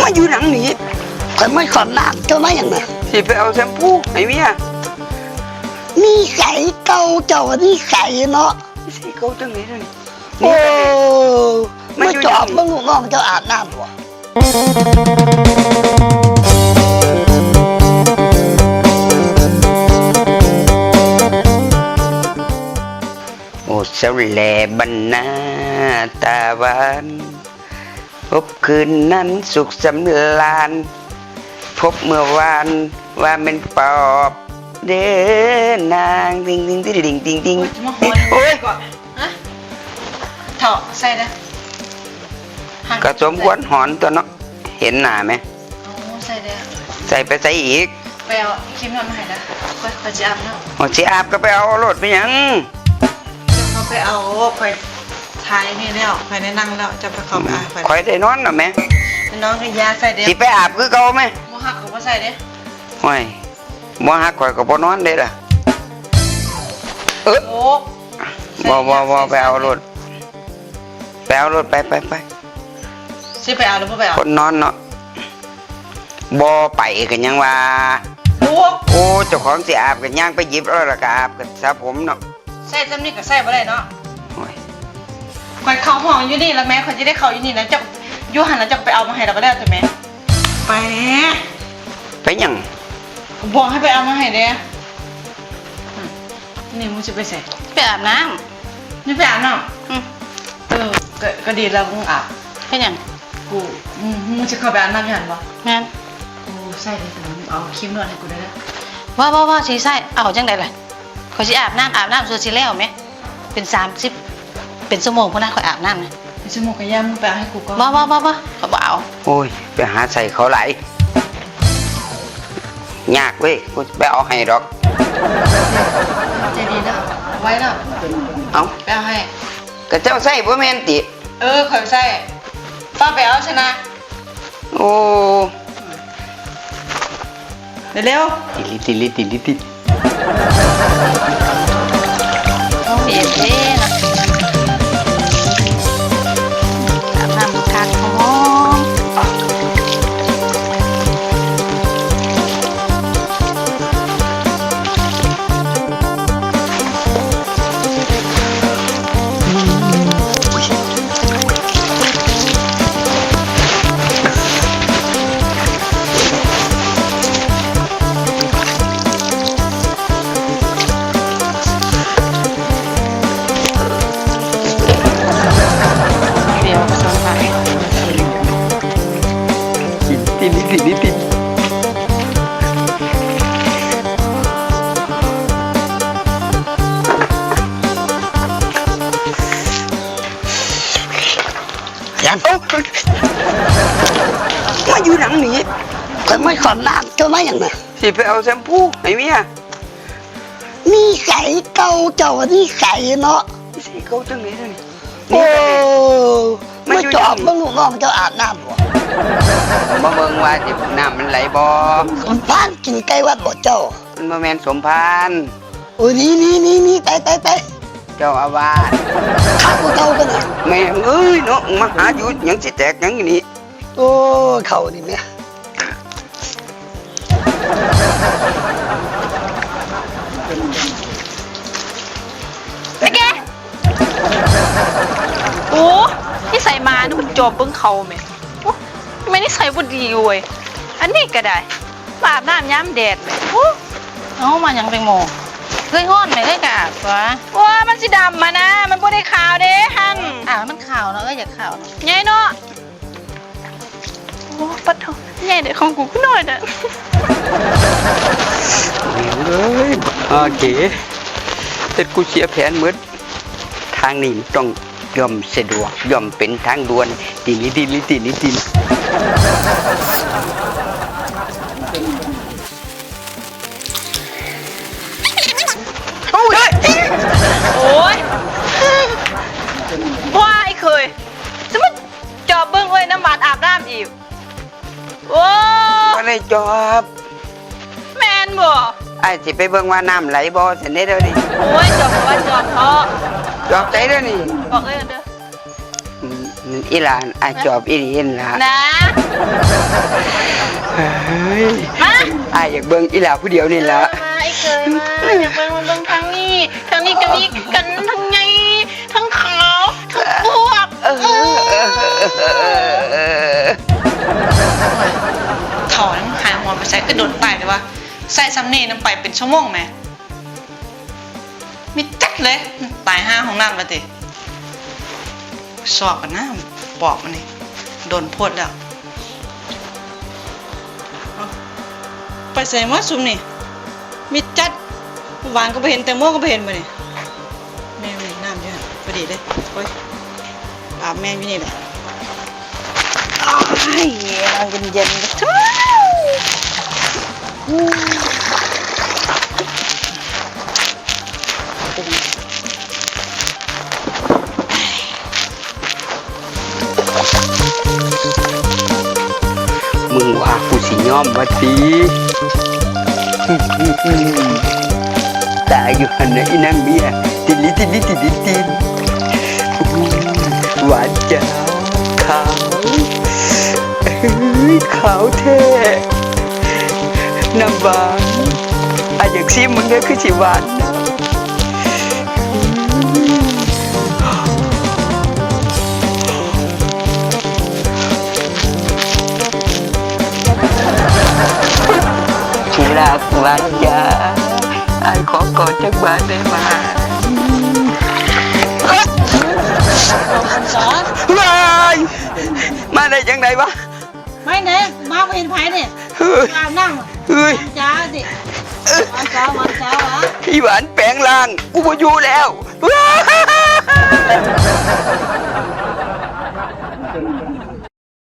มาอยู่หลังนี้ข่อยไม่ขอบน้ำเจ้ามาอย่างไงสิไปเอาแชมพูให้เมียนี่ใสเก่าเจ้านี่ใสเนาะสิเขาจังไหนด้วยโอ้มัมานอยู่จอบอย่างนี้เบิ่งลูกน้องเจ้าอาบน้ำบ่ เสวแลบรรณาตาหวานพบคืนนั้นสุขสำราญพบเมื่อวานว่าเป็นปอบเด้อนางติงติงติงติงติงติงมาหอนโอ้ยก่อนฮะเถาะใส่เด้อหั่นก็สมควรหอนตัวเนาะเห็นหน้าไหมโอ้ใส่เด้อใส่ไปใส่อีก ไปเอาครีมนวดมาให้เด้อค่อยค่อยจะอาบน้ำโอ้สิอาบก็ไปเอารถไปหยัง เขาไปเอาไปทายนี่แล้วไปในนั่งแล้วจะไปเข้าไปอาบไปคอยได้นอนหรอแม่น้องก็ยาใส่เด้อสิไปอาบคือเก่าไหมบ่ฮักก็บ่ใส่เด้อโอ้ยบ่ฮักข่อยก็บ่นอนเด้ล่ะเอ้อโอ้บ่บ่บ่ไปเอารถไปเอารถไปไปไปสิไปเอาหรือบ่ไปเอาคนนอนเนาะบ่ไปกันยังว่าลูกโอ้เจ้าของสิอาบกันย่างไปหยิบแล้วล่ะก็อาบกันซะผมเนาะ ใส่จำนี่ก็ใส่บ่ได้เนาะโอ้ยข่อยเข้าห้องอยู่นี่แล้วแม่ข่อยจะได้เข้าอยู่นี่นะเจ้าอยู่หันแล้วเจ้าไปเอามาให้เราก็ได้จ้ะแม่ไปแน่ไปหยังบอกให้ไปเอามาให้เด้ออืมนี่มึงจะไปใส่ไปอาบน้นี่ไปอาบน้ำอืมำเออก็ก็ดีแล้วมึงอาบเป็นหยังกูอืมมึงจะเข้าไปอาบน้ำยันบ่แม่นกูใส่เลยแต่มึงเอาครีมนวดให้กูได้แล้วว่าว่าว่าสีใส่เอาจังไดล่ะ ขอยสิอาบน้ำอาบน้ำส่วนสิแล้วไหมเป็นสามสิบเป็นชั่วโมงพุ่นนะขอยอาบน้ำนะไอ้ชั่วโมงกับยามึงไปเอาให้กูก่อนว่าว่าว่าว่าขอยบ่เอาโอ้ย ไปหาใส่เขาไหลายยากเว้ยกูจะไปเอาให้ดอก ใจดีแล้วไว้แล้วเอาไปเอาให้ก็เจ้าใส่บ่แม่นติ เออข่อยใส่ป้าไปเอาชนะโอ้ เร็วติลิติลิติลิติ Ha ha ha ha! ยันโอ้มาอยู่หลังนี้ข่อยไม่ขอบน้ำเจ้ามาอย่างไงสิไปเอาแชมพูให้เมียนี่ใสเก่าเจ้านี่ใสเนาะสิเขาจังไหนด้วยโอ้มัมานอยู่จออย่างบเบิ่งลูกน้องเจ้าอาบน้ำบ่มาเบิ่งว่าสิน้ำมันไหลบ่คนพานกินไก่วัดบ่เจ้า มันบ่แม่นสมพานโอ้ยนี่นี่นี่นี่ไปไปไปเจ้าอาวาสข้าวเก่ากันน่ะแม่งเอ้ย เนาะมาหาอยู่หยังสิแตกหยังอยู่นี่โอ้เขานี่แม่ไปแกโอ้นี่ใส่มานี่มันจอบเบิ้งเขาไหมโอ้ไม่ได้ใส่บ่ดีเว้ยอันนี้ก็ได้มาอาบน้ำย้ำแดดเลยโอ้เอามาอย่างเป็นโมเคยห้อนไหมเลยกะวะว่ามัน สิดำมานะ มันบ่ได้ขาวเด้ฮันอ่ามันขาวเนาะก็อยากขาวเนาะใหญ่เนาะโอ้ปัดโถใหญ่เด็กของกูก็น้อยเด้อแม่งเอ้ยโอเคเฮ็ดกูเสียแผนหมดทางนี้ต้องย่อมสะดวกย่อมเป็นทางด่วนติลิติลิติลิติโน้ำหวานอาบน้ำอีก โอ้บ่ได้จอบแมนบ่ไอ้ายสิไปเบิ่งว่าน้ำไหลบ่ซั่นเด้อเด้อนี่โอ้ยจอบบอกว่าจอบเถาะจอบใจเด้อนี่บอกเอ้ยเด้ออืมอีหลานอายจอบอีหลีนล่ะนะเฮ้ยมาอายอยากเบิ่งอีหลาผู้เดียวนี่ล่ะ มาไอ้เคยมาอยากเบิ่งมาเบิ่งทางนี้ทางนี้ก็มีกัน ถอนหายหัวไปใส่ก็โดนตายเลยวะใส่ซ้ำนี่น้ำไปเป็นชั่วโมงแหมมีจัดเลยตายห้าของน้ำละติสอบกันนะปอกมันนี่โดนพดแล้ว ไปใส่มดซุมนี่มีจัดหวานก็ไปเห็นแตงโมก็ไปเห็นมานี่แม่มีน้ำเยอะพอดีเลยโอ้ยอาบแม่อยู่นี่แหละ อ้ายเย็นเย็นๆทุกมึงว่ากูสิย่อมบ่ติตายอยู่หันนะอีนางเมียติลิติลิติลิติหวานจ้าขาวเอ้ย ขาวแท้น้ำหวานอาอยากซิมมึงเด้อคือสิหวานนะที่รักหวานยาไอ้ายขอกอดจักบาทได้ไหมว้ายมาได้จังไดวะ ไม่เน่มาไปเห็นไผเนี่ยเฮ้ยอาบนั่งเฮ้ยจ้าดิมันจ้ามันจ้าวะอีหวานแปลงร่างกูบ่อยู่แล้วว้าย